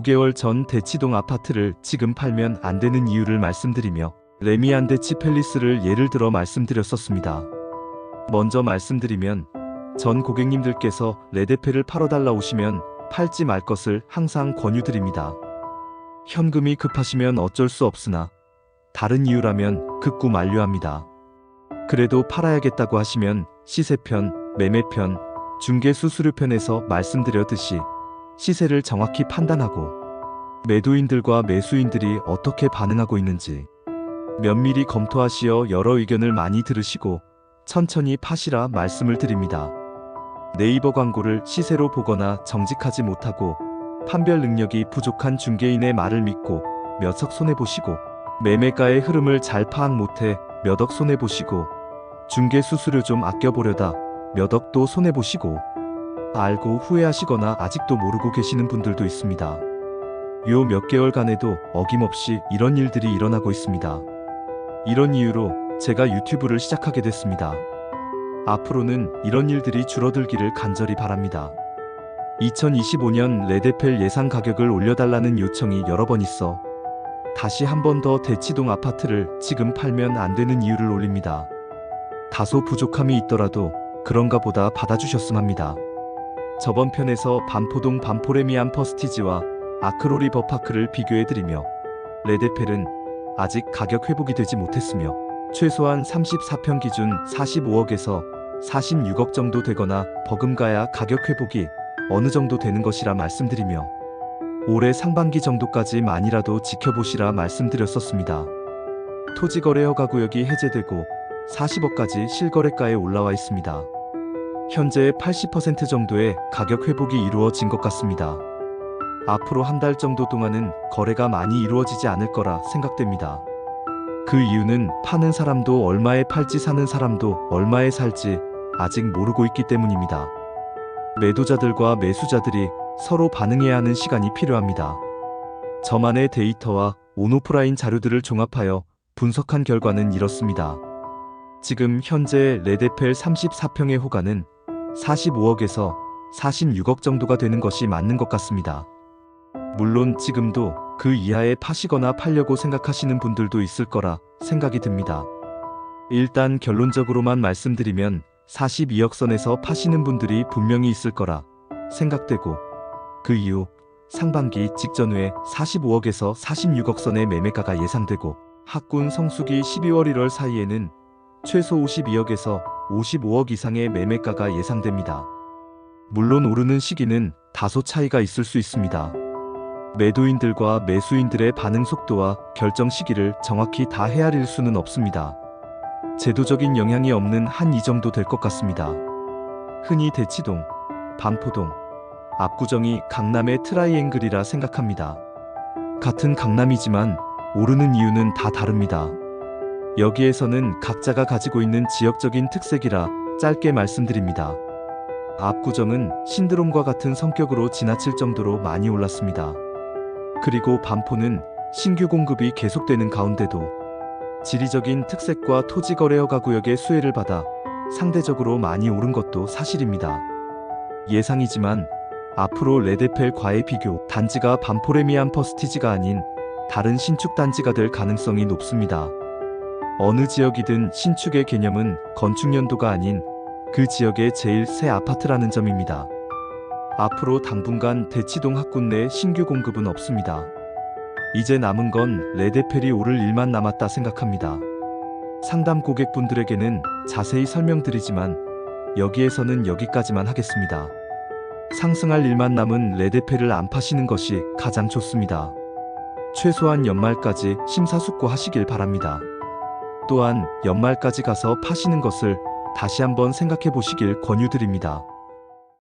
5개월 전 대치동 아파트를 지금 팔면 안 되는 이유를 말씀드리며 레미안데치 팰리스를 예를 들어 말씀드렸었습니다. 먼저 말씀드리면 전 고객님들께서 레데페를 팔아달라 오시면 팔지 말 것을 항상 권유드립니다. 현금이 급하시면 어쩔 수 없으나 다른 이유라면 극구 만류합니다. 그래도 팔아야겠다고 하시면 시세편, 매매편, 중개 수수료편에서 말씀드렸듯이 시세를 정확히 판단하고 매도인들과 매수인들이 어떻게 반응하고 있는지 면밀히 검토하시어 여러 의견을 많이 들으시고 천천히 파시라 말씀을 드립니다. 네이버 광고를 시세로 보거나 정직하지 못하고 판별 능력이 부족한 중개인의 말을 믿고 몇 억 손해보시고 매매가의 흐름을 잘 파악 못해 몇 억 손해보시고 중개 수수료 좀 아껴보려다 몇 억도 손해보시고 알고 후회하시거나 아직도 모르고 계시는 분들도 있습니다. 요 몇 개월간에도 어김없이 이런 일들이 일어나고 있습니다. 이런 이유로 제가 유튜브를 시작하게 됐습니다. 앞으로는 이런 일들이 줄어들기를 간절히 바랍니다. 2025년 레데펠 예상 가격을 올려달라는 요청이 여러 번 있어 다시 한 번 더 대치동 아파트를 지금 팔면 안 되는 이유를 올립니다. 다소 부족함이 있더라도 그런가 보다 받아주셨음 합니다. 저번 편에서 반포동 반포레미안 퍼스티지와 아크로리버파크를 비교해드리며 레데펠은 아직 가격 회복이 되지 못했으며 최소한 34평 기준 45억에서 46억 정도 되거나 버금가야 가격 회복이 어느 정도 되는 것이라 말씀드리며 올해 상반기 정도까지만이라도 지켜보시라 말씀드렸었습니다. 토지거래 허가구역이 해제되고 40억까지 실거래가에 올라와 있습니다. 현재 80% 정도의 가격 회복이 이루어진 것 같습니다. 앞으로 한 달 정도 동안은 거래가 많이 이루어지지 않을 거라 생각됩니다. 그 이유는 파는 사람도 얼마에 팔지 사는 사람도 얼마에 살지 아직 모르고 있기 때문입니다. 매도자들과 매수자들이 서로 반응해야 하는 시간이 필요합니다. 저만의 데이터와 온오프라인 자료들을 종합하여 분석한 결과는 이렇습니다. 지금 현재 레데펠 34평의 호가는 45억에서 46억 정도가 되는 것이 맞는 것 같습니다. 물론 지금도 그 이하에 파시거나 팔려고 생각하시는 분들도 있을 거라 생각이 듭니다. 일단 결론적으로만 말씀드리면 42억 선에서 파시는 분들이 분명히 있을 거라 생각되고 그 이후 상반기 직전 후에 45억에서 46억 선의 매매가가 예상되고 학군 성수기 12월 1월 사이에는 최소 52억에서 55억 이상의 매매가가 예상됩니다. 물론 오르는 시기는 다소 차이가 있을 수 있습니다. 매도인들과 매수인들의 반응 속도와 결정 시기를 정확히 다 헤아릴 수는 없습니다. 제도적인 영향이 없는 한 이 정도 될 것 같습니다. 흔히 대치동, 반포동, 압구정이 강남의 트라이앵글이라 생각합니다. 같은 강남이지만 오르는 이유는 다 다릅니다. 여기에서는 각자가 가지고 있는 지역적인 특색이라 짧게 말씀드립니다. 압구정은 신드롬과 같은 성격으로 지나칠 정도로 많이 올랐습니다. 그리고 반포는 신규 공급이 계속되는 가운데도 지리적인 특색과 토지 거래 허가 구역의 수혜를 받아 상대적으로 많이 오른 것도 사실입니다. 예상이지만 앞으로 레데펠과의 비교 단지가 반포레미안 퍼스티지가 아닌 다른 신축 단지가 될 가능성이 높습니다. 어느 지역이든 신축의 개념은 건축 연도가 아닌 그 지역의 제일 새 아파트라는 점입니다. 앞으로 당분간 대치동 학군 내 신규 공급은 없습니다. 이제 남은 건 레데펠이 오를 일만 남았다 생각합니다. 상담 고객분들에게는 자세히 설명드리지만 여기에서는 여기까지만 하겠습니다. 상승할 일만 남은 레데펠을 안 파시는 것이 가장 좋습니다. 최소한 연말까지 심사숙고하시길 바랍니다. 또한 연말까지 가서 파시는 것을 다시 한번 생각해 보시길 권유드립니다.